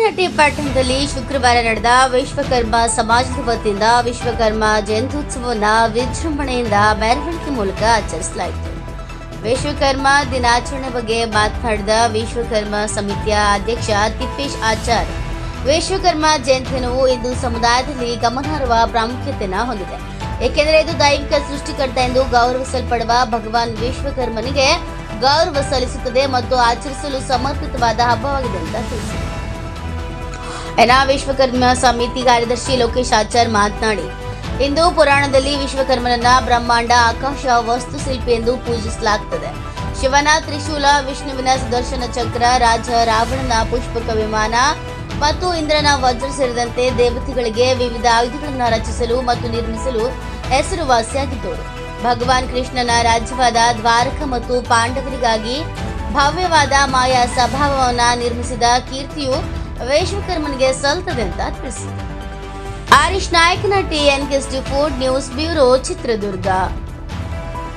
ನಾಯಕನಹಟ್ಟಿ ಪಟ್ಟಣದಲ್ಲಿ ಶುಕ್ರವಾರ ನಡೆದ ವಿಶ್ವಕರ್ಮ ಸಮಾಜದ ವತಿಯಿಂದ ವಿಶ್ವಕರ್ಮ ಜಯಂತ್ಯುತ್ಸವವನ್ನು ವಿಜೃಂಭಣೆಯಿಂದ ಮೆರವಣಿಗೆ ಮೂಲಕ ಆಚರಿಸಲಾಯಿತು. ವಿಶ್ವಕರ್ಮ ದಿನಾಚರಣೆ ಬಗ್ಗೆ ಮಾತನಾಡಿದ ವಿಶ್ವಕರ್ಮ ಸಮಿತಿಯ ಅಧ್ಯಕ್ಷ ತಿಪ್ಪೇಶ್ ಆಚಾರ್, ವಿಶ್ವಕರ್ಮ ಜಯಂತಿಯನ್ನು ಇಂದು ಸಮುದಾಯದಲ್ಲಿ ಗಮನಾರ್ಹ ಪ್ರಾಮುಖ್ಯತೆಯನ್ನು ಹೊಂದಿದೆ. ಏಕೆಂದರೆ ಇದು ದೈವಿಕ ಸೃಷ್ಟಿಕರ್ತ ಎಂದು ಗೌರವಿಸಲ್ಪಡುವ ಭಗವಾನ್ ವಿಶ್ವಕರ್ಮನಿಗೆ ಗೌರವ ಸಲ್ಲಿಸುತ್ತದೆ ಮತ್ತು ಆಚರಿಸಲು ಸಮರ್ಪಿತವಾದ ಹಬ್ಬವಾಗಿದೆ ಅಂತ ತಿಳಿಸಿದರು ಎನಾ ವಿಶ್ವಕರ್ಮ ಸಮಿತಿ ಕಾರ್ಯದರ್ಶಿ ಲೋಕೇಶ್ ಆಚಾರ್ ಮಾತನಾಡಿ, ಇಂದು ಪುರಾಣದಲ್ಲಿ ವಿಶ್ವಕರ್ಮನನ್ನ ಬ್ರಹ್ಮಾಂಡ, ಆಕಾಶ, ವಸ್ತುಶಿಲ್ಪಿ ಎಂದು ಪೂಜಿಸಲಾಗುತ್ತದೆ ಶಿವನ ತ್ರಿಶೂಲ, ವಿಷ್ಣುವಿನ ಸುದರ್ಶನ ಚಕ್ರ, ರಾಜ ರಾವಣನ ಪುಷ್ಪಕ ವಿಮಾನ ಮತ್ತು ಇಂದ್ರನ ವಜ್ರ ಸೇರಿದಂತೆ ದೇವತೆಗಳಿಗೆ ವಿವಿಧ ಆಯುಧಗಳನ್ನು ರಚಿಸಲು ಮತ್ತು ನಿರ್ಮಿಸಲು ಹೆಸರುವಾಸಿಯಾಗಿದ್ದವು ಭಗವಾನ್ ಕೃಷ್ಣನ ರಾಜ್ಯವಾದ ದ್ವಾರಕ ಮತ್ತು ಪಾಂಡವರಿಗಾಗಿ ಭವ್ಯವಾದ ಮಾಯಾ ಸ್ವಭಾವವನ್ನು ನಿರ್ಮಿಸಿದ ಕೀರ್ತಿಯು ವಿಶ್ವಕರ್ಮನಿಗೆ ಸಲ್ತದೆ ಅಂತ ತಿಳಿಸಿದರು ಕೆಸ್ NKSD food news bureau Chitradurga.